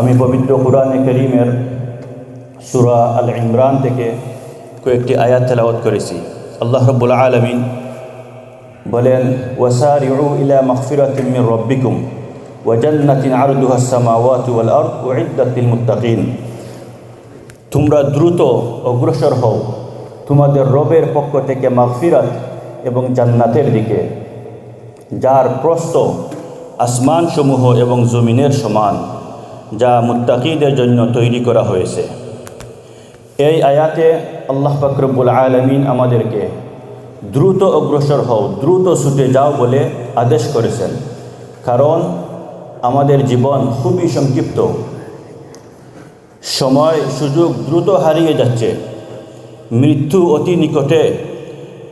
আমি পবিত্র কোরআনে করিমের সুরা আল ইমরান থেকে কয়েকটি আয়াত তেলাওয়াত করেছি। আল্লাহ রব্বুল আলমিন বলেন, ওয়াসারিউ ইলা মগফিরাতিন মির রব্বিকুম ওয়াজান্নাতিন আরদুহা সামাওয়াতু ওয়াল আরদ মুত্তাকিন। তোমরা দ্রুত অগ্রসর হও তোমাদের রবের পক্ষ থেকে মাগফিরাত এবং জান্নাতের দিকে, যার প্রস্থ আসমানসমূহ এবং জমিনের সমান। যা মুত্তাকিদের জন্য তৈরি করা হয়েছে। এই আয়াতে আল্লাহ ফাকরবুল আলমিন আমাদেরকে দ্রুত অগ্রসর হও, দ্রুত ছুটে যাও বলে আদেশ করেছেন। কারণ আমাদের জীবন খুবই সংক্ষিপ্ত। সময়, সুযোগ দ্রুত হারিয়ে যাচ্ছে। মৃত্যু অতি নিকটে।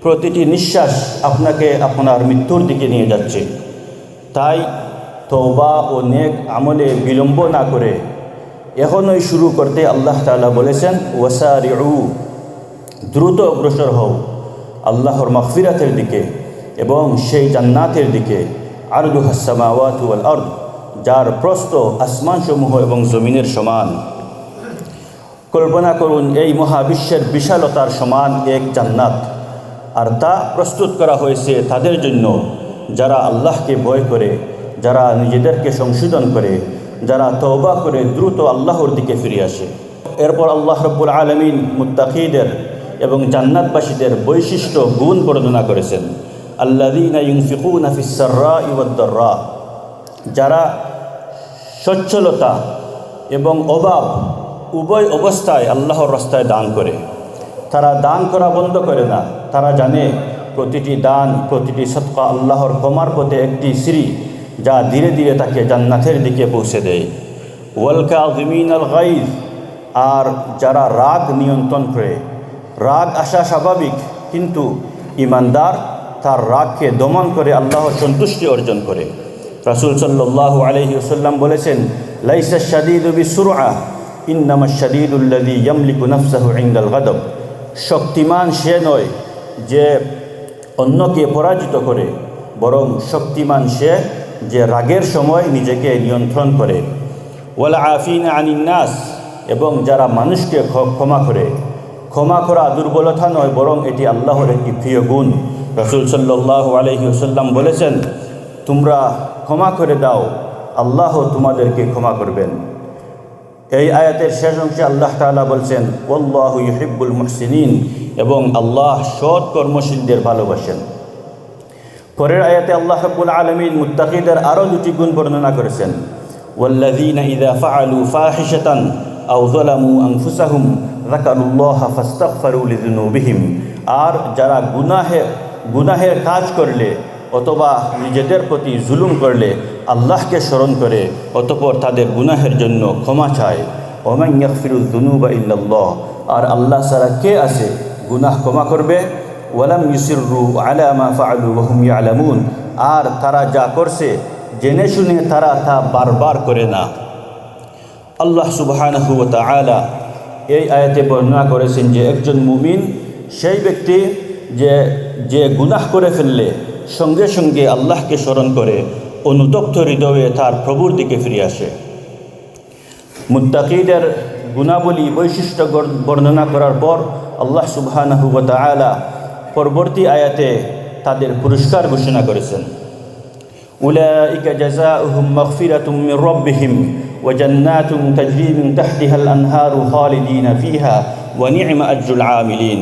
প্রতিটি নিঃশ্বাস আপনাকে আপনার মৃত্যুর দিকে নিয়ে যাচ্ছে। তাই তৌবা ও নেক আমলে বিলম্ব না করে। এখনই শুরু করতে আল্লাহ তালা বলেছেন, ওয়াসারিউ, দ্রুত অগ্রসর হও আল্লাহর মাগফিরাতের দিকে এবং সেই জান্নাতের দিকে। আরদু হাসামাওয়াতু আল আর্দ, যার প্রস্ত আসমানসমূহ এবং জমিনের সমান। কল্পনা করুন, এই মহাবিশ্বের বিশালতার সমান এক জান্নাত। আর তা প্রস্তুত করা হয়েছে তাদের জন্য, যারা আল্লাহকে ভয় করে। যারা নিজেদেরকে সংশোধন করে, যারা তওবা করে দ্রুত আল্লাহর দিকে ফিরে আসে। এরপর আল্লাহ রব্বুল আলমিন মুত্তাকিদের এবং জান্নাতবাসীদের বৈশিষ্ট্য, গুণ বর্ণনা করেছেন। ইউদ্দর্রা যারা সচ্ছলতা এবং অভাব উভয় অবস্থায় আল্লাহর রাস্তায় দান করে। তারা দান করা বন্ধ করে না। তারা জানে, প্রতিটি দান, প্রতিটি সৎকা আল্লাহর কমার পথে একটি সিঁড়ি যা ধীরে ধীরে তাকে জান্নাতের দিকে পৌঁছে দেয়। ওয়ালকা জমিন আল গাইজ আর যারা রাগ নিয়ন্ত্রণ করে, রাগ আসা স্বাভাবিক, কিন্তু ইমানদার তার রাগকে দমন করে আল্লাহর সন্তুষ্টি অর্জন করে। রাসুল সাল্লাহ আলহি ওসাল্লাম বলেছেন, লাইসা শাদিদ সুরা ইন্নামা শাদিদুল্লাদি ইয়ামলিকু নফসাহু ইন্দাল গদব। শক্তিমান সে নয় যে অন্যকে পরাজিত করে, বরং শক্তিমান সে যে রাগের সময় নিজেকে নিয়ন্ত্রণ করে। ওয়ালা আফিন আনিন্নাস, এবং যারা মানুষকে ক্ষমা করে। ক্ষমা করা দুর্বলতা নয়, বরং এটি আল্লাহর একটি প্রিয় গুণ। রসুল সাল্লাহ আলহি ওসাল্লাম বলেছেন, তোমরা ক্ষমা করে দাও, আল্লাহ তোমাদেরকে ক্ষমা করবেন। এই আয়াতের শেষ অংশে আল্লাহ তালা বলছেন ওল্লাহ ইহিবুল মুহসিনিন, এবং আল্লাহ সৎ কর্মশীলদের ভালোবাসেন। পরের আয়াতে আল্লাহ রব্বুল আলমিন মুত্তাকিদের আরও দুটি গুণ বর্ণনা করেছেন। ওয়াল্লাযীন ইযা ফাআলু ফাহিশাতান আও যালামু আনফুসাহুম যাকারুল্লাহ ফাস্তাগফারু লিযুনুবিহিম। আর যারা গুনাহে, গুনাহের কাজ করলে অথবা নিজেদের প্রতি জুলুম করলে আল্লাহকে স্মরণ করে, অতপর তাদের গুনাহের জন্য ক্ষমা চায়। ওমান ইয়াকফিরুল দুনুবা ইল্লাল্লাহ। আর আল্লাহ সারা কে আছে, গুনাহ ক্ষমা করবে? ওয়ালাম ইউসিরু আলামা ওহুম ইয়ালামুন। আর তারা যা করছে, জেনে শুনে তারা তা বারবার করে না। আল্লাহ সুবহানাহু তাআলা এই আয়াতে বর্ণনা করেছেন যে, একজন মুমিন সেই ব্যক্তি যে যে গুনাহ করে ফেললে, সঙ্গে সঙ্গে আল্লাহকে স্মরণ করে, অনুতপ্ত হৃদয়ে তার প্রভুর দিকে ফিরে আসে। মুত্তাকিদের গুণাবলী বৈশিষ্ট্য বর্ণনা করার পর আল্লাহ সুবহানাহু তাআলা পরবর্তী আয়াতে তাদের পুরস্কার ঘোষণা করেছেন। মির রাব্বিহিম ওয়া জান্নাতুন তাজরি মিন তাহতিহা আল আনহারু খালিদিনা ফিহা ওয়া নি'মা আজরুল আমিলিন।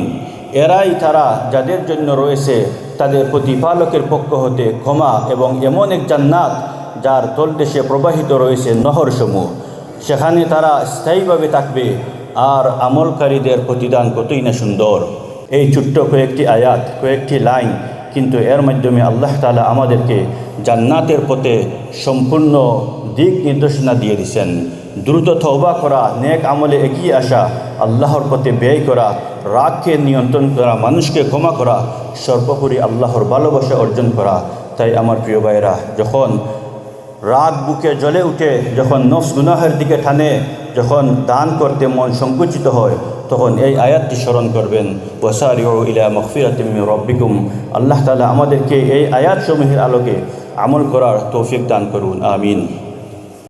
এরাই তারা যাদের জন্য রয়েছে তাদের প্রতিপালকের পক্ষ হতে ক্ষমা এবং এমন এক জান্নাত যার তলদেশে প্রবাহিত রয়েছে নহরসমূহ। সেখানে তারা স্থায়ীভাবে থাকবে আর আমলকারীদের প্রতিদান কতই না সুন্দর। এই ছোট্ট কয়েকটি আয়াত, কয়েকটি লাইন কিন্তু এর মাধ্যমে আল্লাহ তালা আমাদেরকে জান্নাতের পথে সম্পূর্ণ দিক নির্দেশনা দিয়ে দিছেন। দ্রুত তওবা করা, নেক আমলে এগিয়ে আসা, আল্লাহর পথে ব্যয় করা, রাগকে নিয়ন্ত্রণ করা, মানুষকে ক্ষমা করা, সর্বোপরি আল্লাহর ভালোবাসা অর্জন করা। তাই আমার প্রিয় ভাইরা যখন রাগ বুকে জ্বলে উঠে, যখন নফস গুনাহের দিকে টানে, যখন দান করতে মন সংকুচিত হয় তখন এই আয়াতটি স্মরণ করবেন ওসারিউ ইলা মখফিরাতিম রব্বিকুম। আল্লাহ তালা আমাদেরকে এই আয়াতসমূহের আলোকে আমল করার তৌফিক দান করুন, আমিন।